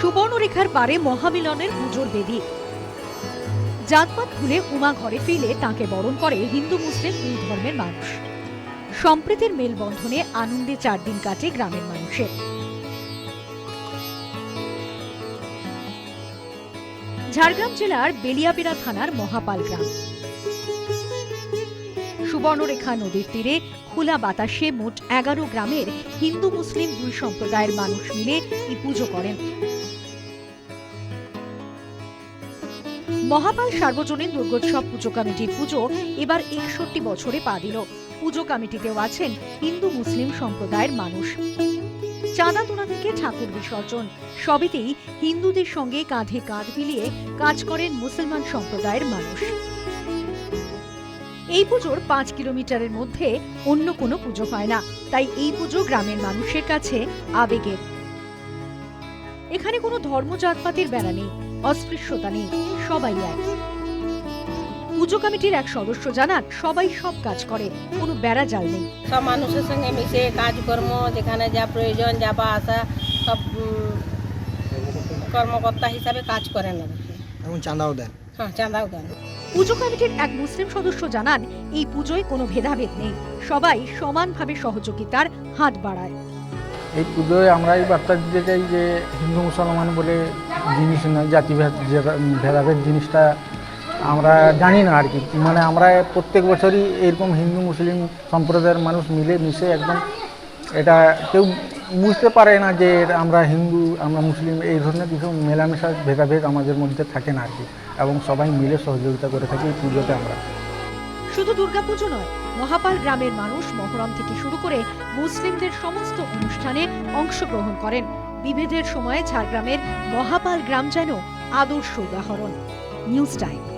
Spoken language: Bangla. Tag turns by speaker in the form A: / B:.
A: সুবর্ণরেখার পারে মহামিলনের পুজোর বেদি। জাতপাত ভুলে উমা ঘরে ফিরে তাকে বরণ করে হিন্দু মুসলিম দুই ধর্মের মানুষ। সম্প্রীতির মেলবন্ধনে আনন্দে চার দিন কাটে গ্রামের মানুষের। ঝাড়গ্রাম জেলার বেলিয়াবেড়া থানার মহাপাল গ্রাম। সুবর্ণরেখা নদীর তীরে খোলা বাতাসে মোট এগারো গ্রামের হিন্দু মুসলিম দুই সম্প্রদায়ের মানুষ মিলে এই পুজো করেন। মহাপাল সার্বজনীন দুর্গোৎসব পুজো কমিটির পুজো এবার একষট্টি বছরে পা দিল। পুজো কমিটিতেও আছেন হিন্দু মুসলিম সম্প্রদায়ের মানুষ। চাঁদা তোলা থেকে ঠাকুর বিসর্জন, সবেতেই হিন্দুদের সঙ্গে কাঁধে কাঁধ মিলিয়ে কাজ করেন মুসলমান সম্প্রদায়ের মানুষ। এই পুজোর পাঁচ কিলোমিটারের মধ্যে অন্য কোনো পুজো হয় না, তাই এই পুজো গ্রামের মানুষের কাছে আবেগের। এখানে কোনো ধর্ম জাতপাতের বেড়া নেই অস্পৃশ্যতা নেই সবাই এক। পুজো কমিটির এক সদস্য জানান সবাই সব কাজ করে কোনো বেড়া জাল নেই।
B: সব মানুষের সঙ্গে মিশে কাজকর্ম যেখানে যা প্রয়োজন যাবা আসা সব কর্মকর্তা হিসাবে কাজ করেন
C: এবং চাঁদাও দেন।
B: হ্যাঁ চাঁদাও দেন।
A: পুজো কমিটির এক মুসলিম সদস্য জানান এই পুজোয় কোনো ভেদাভেদ নেই। সবাই সমানভাবে সহযোগিতার হাত বাড়ায়।
D: এই পুজোয় আমরা এই বার্তা দিতে চাই যে হিন্দু মুসলমান বলে জিনিস জাতিভেদ ভেদাভেদ জিনিসটা আমরা জানি না আর কি। মানে আমরা প্রত্যেক বছরই এরকম হিন্দু, মুসলিম সম্প্রদায়ের মানুষ মিলে মিশে একদম এটা কেউ বুঝতে পারে না যে আমরা হিন্দু, আমরা মুসলিম, এই ধরনের কিছু মেলামেশা, ভেদাভেদ আমাদের মধ্যে থাকে না আর কি। এবং সবাই মিলে সহযোগিতা করে থাকি এই পুজোতে আমরা।
A: শুধু দুর্গাপুজো নয়, মহাপাল গ্রামের মানুষ মহরম থেকে শুরু করে মুসলিমদের সমস্ত অনুষ্ঠানে অংশগ্রহণ করেন। বিভেদের সময় ঝাড়গ্রামের মহাপাল গ্রাম যেন আদর্শ উদাহরণ। News time.